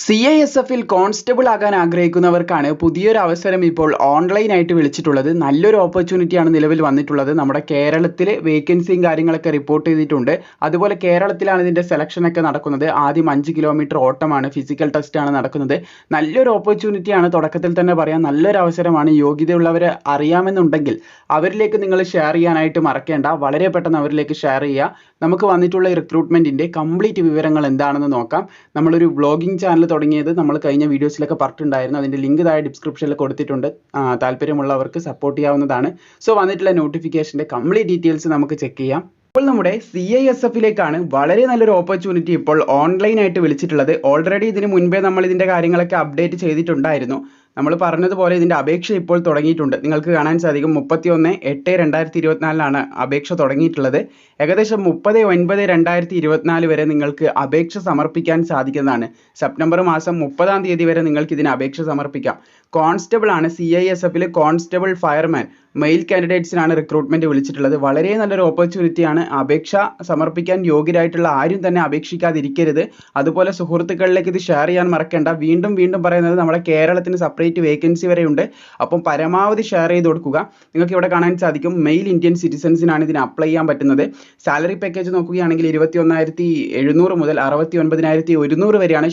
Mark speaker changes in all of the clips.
Speaker 1: C I S എഫിൽ constable ആകാൻ ആഗ്രഹിക്കുന്നവർക്കാണ് പുതിയൊരു അവസരം ഇപ്പോൾ ഓൺലൈനായിട്ട് വിളിച്ചിട്ടുള്ളത്. നല്ലൊരു ഓപ്പർച്യൂണിറ്റിയാണ് നിലവിൽ വന്നിട്ടുള്ളത്. നമ്മുടെ കേരളത്തിൽ വേക്കൻസിയും കാര്യങ്ങളൊക്കെ റിപ്പോർട്ട് ചെയ്തിട്ടുണ്ട്. അതുപോലെ കേരളത്തിലാണ് ഇതിന്റെ സെലക്ഷനൊക്കെ നടക്കുന്നത്. ആദ്യം അഞ്ച് കിലോമീറ്റർ ഓട്ടമാണ് ഫിസിക്കൽ ടെസ്റ്റാണ് നടക്കുന്നത്. നല്ലൊരു ഓപ്പർച്യൂണിറ്റിയാണ് തുടക്കത്തിൽ തന്നെ പറയാം. നല്ലൊരു അവസരമാണ് യോഗ്യതയുള്ളവരെ അറിയാമെന്നുണ്ടെങ്കിൽ അവരിലേക്ക് നിങ്ങൾ ഷെയർ ചെയ്യാനായിട്ട് മറക്കേണ്ട. വളരെ പെട്ടെന്ന് അവരിലേക്ക് ഷെയർ ചെയ്യുക. നമുക്ക് വന്നിട്ടുള്ള റിക്രൂട്ട്മെന്റിന്റെ കംപ്ലീറ്റ് വിവരങ്ങൾ എന്താണെന്ന് നോക്കാം. നമ്മളൊരു വ്ളോഗിംഗ് ചാനൽ തുടങ്ങിയത് നമ്മൾ കഴിഞ്ഞ വീഡിയോസിലൊക്കെ പറഞ്ഞിട്ടുണ്ടായിരുന്നു. അതിന്റെ ലിങ്ക് താഴെ ഡിസ്ക്രിപ്ഷനിൽ കൊടുത്തിട്ടുണ്ട്. താല്പര്യമുള്ളവർക്ക് സപ്പോർട്ട് ചെയ്യാവുന്നതാണ്. സോ വന്നിട്ടുള്ള നോട്ടിഫിക്കേഷന്റെ കംപ്ലീറ്റ് ഡീറ്റെയിൽസ് നമുക്ക് ചെക്ക് ചെയ്യാം. ഇപ്പോൾ നമ്മുടെ സി ഐ എസ് എഫിലേക്കാണ് വളരെ നല്ലൊരു ഓപ്പർച്യൂണിറ്റി ഇപ്പോൾ ഓൺലൈനായിട്ട് വിളിച്ചിട്ടുള്ളത്. ഓൾറെഡി ഇതിന് മുൻപേ നമ്മൾ ഇതിന്റെ കാര്യങ്ങളൊക്കെ അപ്ഡേറ്റ് ചെയ്തിട്ടുണ്ടായിരുന്നു. നമ്മൾ പറഞ്ഞതുപോലെ ഇതിന്റെ അപേക്ഷ ഇപ്പോൾ തുടങ്ങിയിട്ടുണ്ട്. നിങ്ങൾക്ക് കാണാൻ സാധിക്കും മുപ്പത്തി ഒന്ന് എട്ട് രണ്ടായിരത്തി ഇരുപത്തിനാലിലാണ് അപേക്ഷ തുടങ്ങിയിട്ടുള്ളത്. ഏകദേശം മുപ്പത് ഒൻപത് രണ്ടായിരത്തി ഇരുപത്തിനാല് വരെ നിങ്ങൾക്ക് അപേക്ഷ സമർപ്പിക്കാൻ സാധിക്കുന്നതാണ്. സെപ്റ്റംബർ മാസം മുപ്പതാം തീയതി വരെ നിങ്ങൾക്ക് ഇതിന് അപേക്ഷ സമർപ്പിക്കാം. കോൺസ്റ്റബിൾ ആണ് സി ഐ എസ് എഫിൽ കോൺസ്റ്റബിൾ ഫയർമാൻ. മെയിൽ കാൻഡിഡേറ്റ്സിനാണ് റിക്രൂട്ട്മെന്റ് വിളിച്ചിട്ടുള്ളത്. വളരെ നല്ലൊരു ഓപ്പർച്യൂണിറ്റിയാണ് അപേക്ഷ സമർപ്പിക്കാൻ യോഗ്യരായിട്ടുള്ള ആരും തന്നെ അപേക്ഷിക്കാതിരിക്കരുത്. അതുപോലെ സുഹൃത്തുക്കളിലേക്ക് ഇത് ഷെയർ ചെയ്യാൻ മറക്കേണ്ട. വീണ്ടും വീണ്ടും പറയുന്നത് നമ്മുടെ കേരളത്തിന് സെപ്പറേറ്റ് വേക്കൻസി വരെയുണ്ട് അപ്പം പരമാവധി ഷെയർ ചെയ്ത് കൊടുക്കുക. നിങ്ങൾക്ക് ഇവിടെ കാണാൻ സാധിക്കും. മെയിൽ ഇന്ത്യൻ സിറ്റിസൺസിനാണ് ഇതിന് അപ്ലൈ ചെയ്യാൻ പറ്റുന്നത്. സാലറി പാക്കേജ് നോക്കുകയാണെങ്കിൽ ഇരുപത്തി ഒന്നായിരത്തി എഴുന്നൂറ് മുതൽ അറുപത്തി ഒൻപതിനായിരത്തി ഒരുന്നൂറ് വരെയാണ്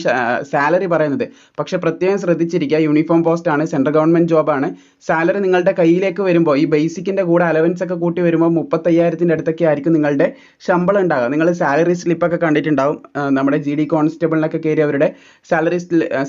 Speaker 1: സാലറി പറയുന്നത്. പക്ഷെ പ്രത്യേകം ശ്രദ്ധിച്ചിരിക്കുക യൂണിഫോം പോസ്റ്റ് ആണ് സെൻട്രൽ ഗവൺമെന്റ് ജോബാണ് സാലറി നിങ്ങളുടെ കയ്യിലേക്ക് വരുമ്പോൾ ഈ ബേസിക്കിന്റെ കൂടെ അലവൻസ് ഒക്കെ കൂട്ടി വരുമ്പോൾ മുപ്പത്തയ്യായിരത്തിന്റെ അടുത്തൊക്കെ ആയിരിക്കും നിങ്ങളുടെ ശമ്പളം ഉണ്ടാകുക നിങ്ങൾ സാലറി സ്ലിപ്പൊക്കെ കണ്ടിട്ടുണ്ടാവും. നമ്മുടെ ജി ഡി കോൺസ്റ്റബിളിനൊക്കെ കയറി അവരുടെ സാലറി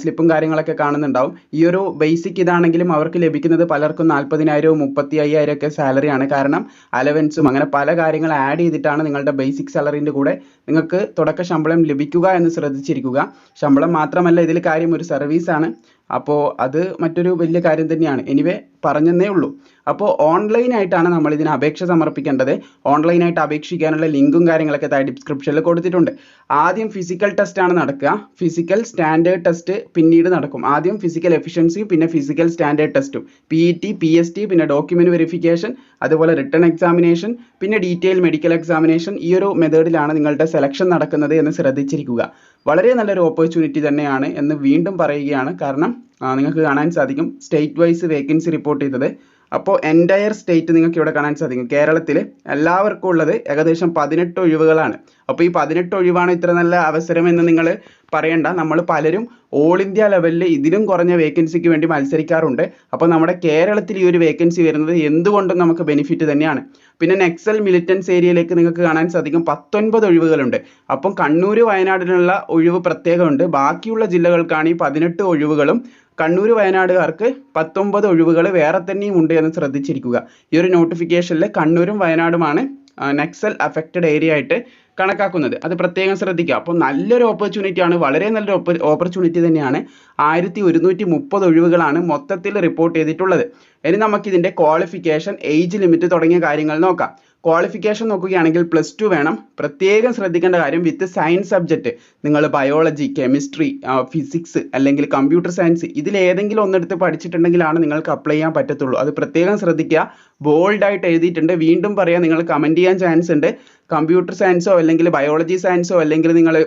Speaker 1: സ്ലിപ്പും കാര്യങ്ങളൊക്കെ കാണുന്നുണ്ടാവും. ഈ ഒരു ബേസിക് ഇതാണെങ്കിലും അവർക്ക് ലഭിക്കുന്നത് പലർക്കും നാൽപ്പതിനായിരവും മുപ്പത്തി അയ്യായിരം ഒക്കെ സാലറിയാണ് കാരണം അലവൻസും അങ്ങനെ പല കാര്യങ്ങളും ആഡ് ചെയ്തിട്ടാണ് നിങ്ങളുടെ ബേസിക് സാലറിന്റെ കൂടെ നിങ്ങൾക്ക് തുടക്ക ശമ്പളം ലഭിക്കുക എന്ന് ശ്രദ്ധിച്ചിരിക്കുക. ശമ്പളം മാത്രമല്ല ഇതിൽ കാര്യം ഒരു സർവീസാണ് അപ്പോൾ അത് മറ്റൊരു വലിയ കാര്യം തന്നെയാണ്. എനിവേ പറഞ്ഞെന്നേ ഉള്ളൂ. അപ്പോൾ ഓൺലൈനായിട്ടാണ് നമ്മൾ ഇതിന് അപേക്ഷ സമർപ്പിക്കേണ്ടത്. ഓൺലൈനായിട്ട് അപേക്ഷിക്കാനുള്ള ലിങ്കും കാര്യങ്ങളൊക്കെ താഴെ ഡിസ്ക്രിപ്ഷനിൽ കൊടുത്തിട്ടുണ്ട്. ആദ്യം ഫിസിക്കൽ ടെസ്റ്റ് ആണ് നടക്കുക. ഫിസിക്കൽ സ്റ്റാൻഡേർഡ് ടെസ്റ്റ് പിന്നീട് നടക്കും. ആദ്യം ഫിസിക്കൽ എഫിഷ്യൻസി പിന്നെ ഫിസിക്കൽ സ്റ്റാൻഡേർഡ് ടെസ്റ്റും P E T P S T പിന്നെ ഡോക്യുമെന്റ് വെരിഫിക്കേഷൻ അതുപോലെ റിട്ടേൺ എക്സാമിനേഷൻ പിന്നെ ഡീറ്റെയിൽ മെഡിക്കൽ എക്സാമിനേഷൻ ഈ ഒരു മെത്തേഡിലാണ് നിങ്ങളുടെ സെലക്ഷൻ നടക്കുന്നത് എന്ന് ശ്രദ്ധിച്ചിരിക്കുക. വളരെ നല്ലൊരു ഓപ്പർച്യൂണിറ്റി തന്നെയാണ് എന്ന് വീണ്ടും പറയുകയാണ്. കാരണം നിങ്ങൾക്ക് കാണാൻ സാധിക്കും. സ്റ്റേറ്റ് വൈസ് വേക്കൻസി റിപ്പോർട്ട് ചെയ്തത്. അപ്പോൾ എന്റയർ സ്റ്റേറ്റ് നിങ്ങൾക്ക് ഇവിടെ കാണാൻ സാധിക്കും. കേരളത്തിൽ എല്ലാവർക്കും ഉള്ളത് ഏകദേശം പതിനെട്ട് ഒഴിവുകളാണ്. അപ്പോൾ ഈ പതിനെട്ട് ഒഴിവാണ് ഇത്ര നല്ല അവസരം എന്ന് നിങ്ങൾ പറയണ്ട. നമ്മൾ പലരും ഓൾ ഇന്ത്യ ലെവലിൽ ഇതിലും കുറഞ്ഞ വേക്കൻസിക്ക് വേണ്ടി മത്സരിക്കാറുണ്ട്. അപ്പോൾ നമ്മുടെ കേരളത്തിൽ ഈ ഒരു വേക്കൻസി വരുന്നത് എന്തുകൊണ്ടും നമുക്ക് ബെനിഫിറ്റ് തന്നെയാണ്. പിന്നെ നെക്സൽ മിലിറ്റൻസ് ഏരിയയിലേക്ക് നിങ്ങൾക്ക് കാണാൻ സാധിക്കും പത്തൊൻപത് ഒഴിവുകളുണ്ട്. അപ്പം കണ്ണൂർ വയനാടിനുള്ള ഒഴിവ് പ്രത്യേകമുണ്ട്. ബാക്കിയുള്ള ജില്ലകൾക്കാണ് ഈ പതിനെട്ട് ഒഴിവുകളും. കണ്ണൂർ വയനാടുകാർക്ക് പത്തൊമ്പത് ഒഴിവുകൾ വേറെ തന്നെയും ഉണ്ട് എന്ന് ശ്രദ്ധിച്ചിരിക്കുക. ഈ ഒരു നോട്ടിഫിക്കേഷനിൽ കണ്ണൂരും വയനാടുമാണ് നക്സൽ അഫക്റ്റഡ് ഏരിയ ആയിട്ട് കണക്കാക്കുന്നത്. അത് പ്രത്യേകം ശ്രദ്ധിക്കുക. അപ്പോൾ നല്ലൊരു ഓപ്പർച്യൂണിറ്റി ആണ് വളരെ നല്ലൊരു ഓപ്പർച്യൂണിറ്റി തന്നെയാണ് ആയിരത്തി ഒരുന്നൂറ്റി മുപ്പത് ഒഴിവുകളാണ് മൊത്തത്തിൽ റിപ്പോർട്ട് ചെയ്തിട്ടുള്ളത്. ഇനി നമുക്ക് ഇതിന്റെ ക്വാളിഫിക്കേഷൻ ഏജ് ലിമിറ്റ് തുടങ്ങിയ കാര്യങ്ങൾ നോക്കാം. ക്വാളിഫിക്കേഷൻ നോക്കുകയാണെങ്കിൽ പ്ലസ് ടു വേണം. പ്രത്യേകം ശ്രദ്ധിക്കേണ്ട കാര്യം വിത്ത് സയൻസ് സബ്ജക്റ്റ് നിങ്ങൾ ബയോളജി കെമിസ്ട്രി ഫിസിക്സ് അല്ലെങ്കിൽ കമ്പ്യൂട്ടർ സയൻസ് ഇതിലേതെങ്കിലും ഒന്നെടുത്ത് പഠിച്ചിട്ടുണ്ടെങ്കിലാണ് നിങ്ങൾക്ക് അപ്ലൈ ചെയ്യാൻ പറ്റത്തുള്ളൂ. അത് പ്രത്യേകം ശ്രദ്ധിക്കുക. ബോൾഡായിട്ട് എഴുതിയിട്ടുണ്ട്. വീണ്ടും പറയാം നിങ്ങൾ കമന്റ് ചെയ്യാൻ ചാൻസ് ഉണ്ട്. കമ്പ്യൂട്ടർ സയൻസോ അല്ലെങ്കിൽ ബയോളജി സയൻസോ അല്ലെങ്കിൽ നിങ്ങൾ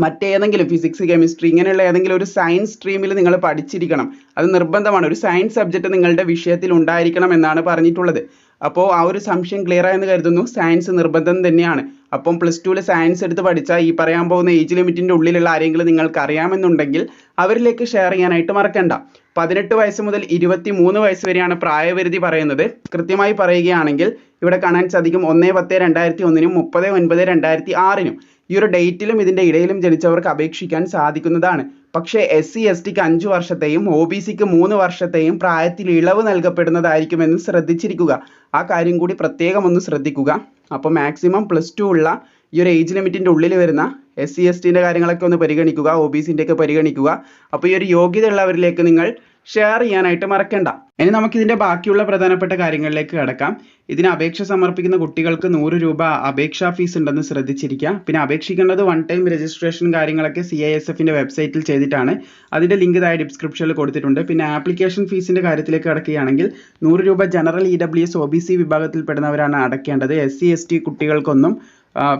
Speaker 1: മറ്റേതെങ്കിലും ഫിസിക്സ് കെമിസ്ട്രി ഇങ്ങനെയുള്ള ഏതെങ്കിലും ഒരു സയൻസ് സ്ട്രീമിൽ നിങ്ങൾ പഠിച്ചിരിക്കണം. അത് നിർബന്ധമാണ്. ഒരു സയൻസ് സബ്ജക്റ്റ് നിങ്ങളുടെ വിഷയത്തിൽ ഉണ്ടായിരിക്കണം എന്നാണ് പറഞ്ഞിട്ടുള്ളത്. അപ്പോൾ ആ ഒരു സംശയം ക്ലിയർ ആയെന്ന് കരുതുന്നു. സയൻസ് നിർബന്ധം തന്നെയാണ്. അപ്പം പ്ലസ് ടുവിൽ സയൻസ് എടുത്ത് പഠിച്ചാൽ ഈ പറയാൻ പോകുന്ന ഏജ് ലിമിറ്റിന്റെ ഉള്ളിലുള്ള ആരെങ്കിലും നിങ്ങൾക്ക് അറിയാമെന്നുണ്ടെങ്കിൽ അവരിലേക്ക് ഷെയർ ചെയ്യാനായിട്ട് മറക്കണ്ട. പതിനെട്ട് വയസ്സ് മുതൽ ഇരുപത്തി മൂന്ന് വയസ്സ് വരെയാണ് പ്രായപരിധി പറയുന്നത്. കൃത്യമായി പറയുകയാണെങ്കിൽ ഇവിടെ കാണാൻ സാധിക്കും ഒന്ന് പത്ത് രണ്ടായിരത്തി ഒന്നിനും മുപ്പത് ഒൻപത് രണ്ടായിരത്തി ആറിനും. ഈ ഒരു ഡേറ്റിലും ഇതിന്റെ ഇടയിലും ജനിച്ചവർക്ക് അപേക്ഷിക്കാൻ സാധിക്കുന്നതാണ്. പക്ഷേ എസ് സി എസ് ടിക്ക് അഞ്ച് വർഷത്തെയും ഒ ബി സിക്ക് മൂന്ന് വർഷത്തെയും പ്രായത്തിൽ ഇളവ് നൽകപ്പെടുന്നതായിരിക്കുമെന്ന് ശ്രദ്ധിച്ചിരിക്കുക. ആ കാര്യം കൂടി പ്രത്യേകം ഒന്ന് ശ്രദ്ധിക്കുക. അപ്പോൾ മാക്സിമം പ്ലസ് ടു ഉള്ള ഈ ഒരു ഏജ് ലിമിറ്റിന്റെ ഉള്ളിൽ വരുന്ന എസ് സി എസ് ടിന്റെ കാര്യങ്ങളൊക്കെ ഒന്ന് പരിഗണിക്കുക ഒ ബി സിന്റെ ഒക്കെ പരിഗണിക്കുക. അപ്പോൾ ഈ ഒരു യോഗ്യത ഉള്ളവരിലേക്ക് നിങ്ങൾ ഷെയർ ചെയ്യാനായിട്ട് മറക്കണ്ട. ഇനി നമുക്ക് ഇതിന്റെ ബാക്കിയുള്ള പ്രധാനപ്പെട്ട കാര്യങ്ങളിലേക്ക് കടക്കാം. ഇതിന് അപേക്ഷ സമർപ്പിക്കുന്ന കുട്ടികൾക്ക് നൂറ് രൂപ അപേക്ഷാ ഫീസ് ഉണ്ടെന്ന് ശ്രദ്ധിച്ചിരിക്കുക. പിന്നെ അപേക്ഷിക്കേണ്ടത് വൺ ടൈം രജിസ്ട്രേഷൻ കാര്യങ്ങളൊക്കെ സി ഐ എസ് എഫിന്റെ വെബ്സൈറ്റിൽ ചെയ്തിട്ടാണ്. അതിന്റെ ലിങ്ക് താഴെ ഡിസ്ക്രിപ്ഷനിൽ കൊടുത്തിട്ടുണ്ട്. പിന്നെ ആപ്ലിക്കേഷൻ ഫീസിന്റെ കാര്യത്തിലേക്ക് കടക്കുകയാണെങ്കിൽ നൂറ് രൂപ general E W S O B C വിഭാഗത്തിൽപ്പെടുന്നവരാണ് അടയ്ക്കേണ്ടത്. എസ് സി എസ് ടി കുട്ടികൾക്കൊന്നും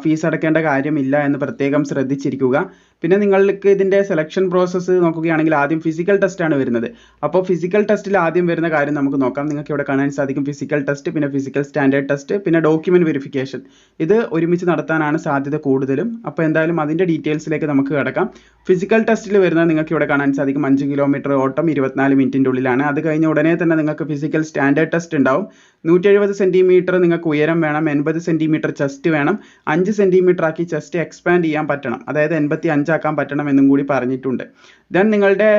Speaker 1: ഫീസ് അടക്കേണ്ട കാര്യമില്ല എന്ന് പ്രത്യേകം ശ്രദ്ധിച്ചിരിക്കുക. പിന്നെ നിങ്ങൾക്ക് ഇതിന്റെ സെലക്ഷൻ പ്രോസസ്സ് നോക്കുകയാണെങ്കിൽ ആദ്യം ഫിസിക്കൽ ടെസ്റ്റ് ആണ് വരുന്നത്. അപ്പോൾ ഫിസിക്കൽ ടെസ്റ്റിൽ ആദ്യം വരുന്ന കാര്യം നമുക്ക് നോക്കാം. നിങ്ങൾക്ക് ഇവിടെ കാണാൻ സാധിക്കും ഫിസിക്കൽ ടെസ്റ്റ് പിന്നെ ഫിസിക്കൽ സ്റ്റാൻഡേർഡ് ടെസ്റ്റ് പിന്നെ ഡോക്യുമെന്റ് വെരിഫിക്കേഷൻ ഇത് ഒരുമിച്ച് നടത്താനാണ് സാധ്യത കൂടുതലും. അപ്പോൾ എന്തായാലും അതിന്റെ ഡീറ്റെയിൽസിലേക്ക് നമുക്ക് കിടക്കാം. ഫിസിക്കൽ ടെസ്റ്റിൽ വരുന്നത് നിങ്ങൾക്ക് ഇവിടെ കാണാൻ സാധിക്കും. അഞ്ച് കിലോമീറ്റർ ഓട്ടം ഇരുപത്തിനാല് മിനിറ്റിന്റെ ഉള്ളിലാണ്. അത് കഴിഞ്ഞ ഉടനെ തന്നെ നിങ്ങൾക്ക് ഫിസിക്കൽ സ്റ്റാൻഡേർഡ് ടെസ്റ്റ് ഉണ്ടാവും. നൂറ്റി എഴുപത് സെന്റിമീറ്റർ നിങ്ങൾക്ക് ഉയരം വേണം. എൺപത് സെന്റിമീറ്റർ ചെസ്റ്റ് വേണം. അഞ്ച് സെന്റിമീറ്റർ ആക്കി ചെസ്റ്റ് എക്സ്പാൻഡ് ചെയ്യാൻ പറ്റണം. അതായത് എൺപത്തി അഞ്ചാക്കാൻ പറ്റണം എന്നും കൂടി പറഞ്ഞിട്ടുണ്ട്. ദെൻ നിങ്ങളുടെ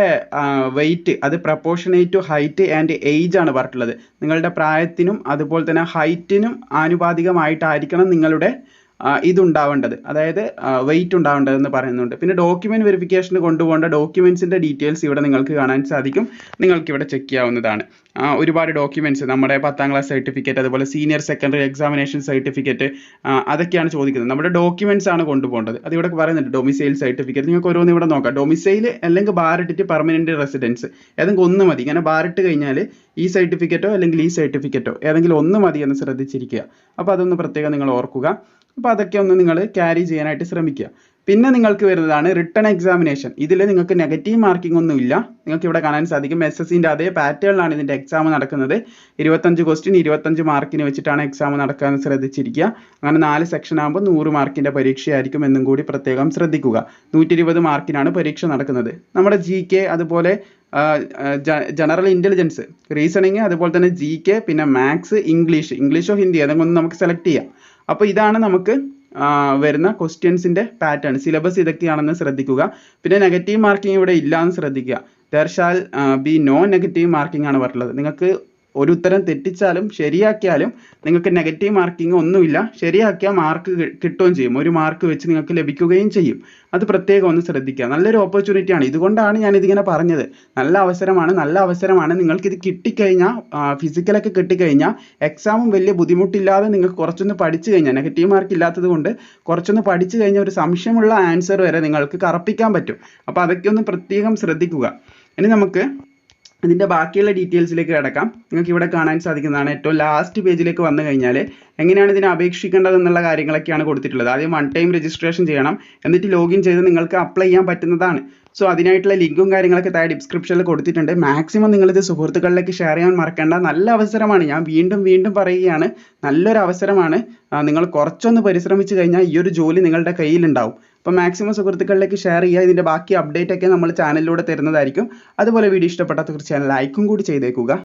Speaker 1: വെയിറ്റ് അത് proportionate to height and age ആണ് പറഞ്ഞിട്ടുള്ളത്. നിങ്ങളുടെ പ്രായത്തിനും അതുപോലെ തന്നെ ഹൈറ്റിനും ആനുപാതികമായിട്ടായിരിക്കണം നിങ്ങളുടെ ഇതുണ്ടാവേണ്ടത്. അതായത് വെയിറ്റ് ഉണ്ടാവേണ്ടതെന്ന് പറയുന്നുണ്ട്. പിന്നെ ഡോക്യുമെന്റ് വെരിഫിക്കേഷന് കൊണ്ടുപോകേണ്ട ഡോക്യുമെന്റ്സിന്റെ ഡീറ്റെയിൽസ് ഇവിടെ നിങ്ങൾക്ക് കാണാൻ സാധിക്കും. നിങ്ങൾക്ക് ഇവിടെ ചെക്ക് ചെയ്യാവുന്നതാണ് ഒരുപാട് ഡോക്യുമെന്റ്സ് നമ്മുടെ പത്താം ക്ലാസ് സർട്ടിഫിക്കറ്റ് അതുപോലെ സീനിയർ സെക്കൻഡറി എക്സാമിനേഷൻ സർട്ടിഫിക്കറ്റ് അതൊക്കെയാണ് ചോദിക്കുന്നത്. നമ്മുടെ ഡോക്യുമെന്റ്സ് ആണ് കൊണ്ടുപോകേണ്ടത്. അത് ഇവിടെ പറയുന്നുണ്ട് ഡൊമിസൈൽ സർട്ടിഫിക്കറ്റ് നിങ്ങൾക്ക് ഓരോന്ന് ഇവിടെ നോക്കാം. ഡൊമിസൈൽ അല്ലെങ്കിൽ ബാറിട്ടിട്ട് പെർമനന്റ് റെസിഡൻസ് ഏതെങ്കിലും ഒന്ന് മതി. ഇങ്ങനെ ബാറിട്ട് കഴിഞ്ഞാൽ ഈ സർട്ടിഫിക്കറ്റോ അല്ലെങ്കിൽ ഈ സർട്ടിഫിക്കറ്റോ ഏതെങ്കിലും ഒന്ന് മതി എന്ന് ശ്രദ്ധിച്ചിരിക്കുക. അപ്പോൾ അതൊന്ന് പ്രത്യേകം നിങ്ങൾ ഓർക്കുക. അപ്പോൾ അതൊക്കെ ഒന്ന് നിങ്ങൾ ക്യാരി ചെയ്യാനായിട്ട് ശ്രമിക്കുക. പിന്നെ നിങ്ങൾക്ക് വരുന്നതാണ് റിട്ടേൺ എക്സാമിനേഷൻ ഇതിൽ നിങ്ങൾക്ക് നെഗറ്റീവ് മാർക്കിംഗ് ഒന്നും ഇല്ല. നിങ്ങൾക്ക് ഇവിടെ കാണാൻ സാധിക്കും. എസ് എസ് സിന്റെ അതേ പാറ്റേണിലാണ് ഇതിന്റെ എക്സാം നടക്കുന്നത്. ഇരുപത്തഞ്ച് ക്വസ്റ്റ്യൻ ഇരുപത്തഞ്ച് മാർക്കിന് വെച്ചിട്ടാണ് എക്സാം നടക്കാൻ ശ്രദ്ധിച്ചിരിക്കുക. അങ്ങനെ നാല് സെക്ഷൻ ആകുമ്പോൾ നൂറ് മാർക്കിന്റെ പരീക്ഷയായിരിക്കും എന്നും കൂടി പ്രത്യേകം ശ്രദ്ധിക്കുക. നൂറ്റി ഇരുപത് മാർക്കിനാണ് പരീക്ഷ നടക്കുന്നത്. നമ്മുടെ ജി കെ അതുപോലെ ജനറൽ ഇന്റലിജൻസ് റീസണിങ് അതുപോലെ തന്നെ ജി കെ പിന്നെ മാത്സ് ഇംഗ്ലീഷ് ഇംഗ്ലീഷോ ഹിന്ദി ഏതെങ്കിലും ഒന്ന് നമുക്ക് സെലക്ട് ചെയ്യാം. അപ്പോൾ ഇതാണ് നമുക്ക് വരുന്ന ക്വസ്റ്റ്യൻസിന്റെ പാറ്റേൺ സിലബസ് ഇതൊക്കെയാണെന്ന് ശ്രദ്ധിക്കുക. പിന്നെ നെഗറ്റീവ് മാർക്കിംഗ് ഇവിടെ ഇല്ല എന്ന് ശ്രദ്ധിക്കുക there be no negative marking ആണ് പറഞ്ഞിട്ടുള്ളത്. നിങ്ങൾക്ക് ഒരു ഉത്തരം തെറ്റിച്ചാലും ശരിയാക്കിയാലും നിങ്ങൾക്ക് നെഗറ്റീവ് മാർക്കിംഗ് ഒന്നുമില്ല. ശരിയാക്കിയാൽ മാർക്ക് കിട്ടുകയും ചെയ്യും. ഒരു മാർക്ക് വെച്ച് നിങ്ങൾക്ക് ലഭിക്കുകയും ചെയ്യും. അത് പ്രത്യേകം ഒന്ന് ശ്രദ്ധിക്കുക. നല്ലൊരു ഓപ്പർച്യൂണിറ്റി ആണ്. ഇതുകൊണ്ടാണ് ഞാൻ ഇതിങ്ങനെ പറഞ്ഞത്. നല്ല അവസരമാണ് നല്ല അവസരമാണ്. നിങ്ങൾക്ക് ഇത് കിട്ടിക്കഴിഞ്ഞാൽ ഫിസിക്കലൊക്കെ കിട്ടിക്കഴിഞ്ഞാൽ എക്സാമും വലിയ ബുദ്ധിമുട്ടില്ലാതെ നിങ്ങൾക്ക് കുറച്ചൊന്ന് പഠിച്ചു കഴിഞ്ഞാൽ നെഗറ്റീവ് മാർക്ക് ഇല്ലാത്തത് കൊണ്ട് കുറച്ചൊന്ന് പഠിച്ചു കഴിഞ്ഞാൽ ഒരു സംശയമുള്ള ആൻസർ വരെ നിങ്ങൾക്ക് കറപ്പിക്കാൻ പറ്റും. അപ്പോൾ അതൊക്കെ ഒന്ന് പ്രത്യേകം ശ്രദ്ധിക്കുക. ഇനി നമുക്ക് ഇതിന്റെ ബാക്കിയുള്ള ഡീറ്റെയിൽസിലേക്ക് കിടക്കാം. നിങ്ങൾക്ക് ഇവിടെ കാണാൻ സാധിക്കുന്നതാണ് ഏറ്റവും ലാസ്റ്റ് പേജിലേക്ക് വന്നു കഴിഞ്ഞാൽ എങ്ങനെയാണ് ഇതിനെ അപേക്ഷിക്കേണ്ടത് എന്നുള്ള കാര്യങ്ങളൊക്കെയാണ് കൊടുത്തിട്ടുള്ളത്. ആദ്യം വൺ ടൈം രജിസ്ട്രേഷൻ ചെയ്യണം. എന്നിട്ട് ലോഗിൻ ചെയ്ത് നിങ്ങൾക്ക് അപ്ലൈ ചെയ്യാൻ പറ്റുന്നതാണ്. സോ അതിനായിട്ടുള്ള ലിങ്കും കാര്യങ്ങളൊക്കെ താഴെ ഡിസ്ക്രിപ്ഷനിൽ കൊടുത്തിട്ടുണ്ട്. മാക്സിമം നിങ്ങളിത് സുഹൃത്തുക്കളിലേക്ക് ഷെയർ ചെയ്യാൻ മറക്കേണ്ട. നല്ല അവസരമാണ്. ഞാൻ വീണ്ടും വീണ്ടും പറയുകയാണ്. നല്ലൊരു അവസരമാണ്. നിങ്ങൾ കുറച്ചൊന്ന് പരിശ്രമിച്ചു കഴിഞ്ഞാൽ ഈ ഒരു ജോലി നിങ്ങളുടെ കയ്യിലുണ്ടാവും. അപ്പോൾ മാക്സിമം സുഹൃത്തുക്കളിലേക്ക് ഷെയർ ചെയ്യുക. ഇതിന്റെ ബാക്കി അപ്ഡേറ്റ് ഒക്കെ നമ്മൾ ചാനലിലൂടെ തരുന്നതായിരിക്കും. അതുപോലെ വീഡിയോ ഇഷ്ടപ്പെട്ടാൽ തീർച്ചയായും ലൈക്കും കൂടി ചെയ്തേക്കുക.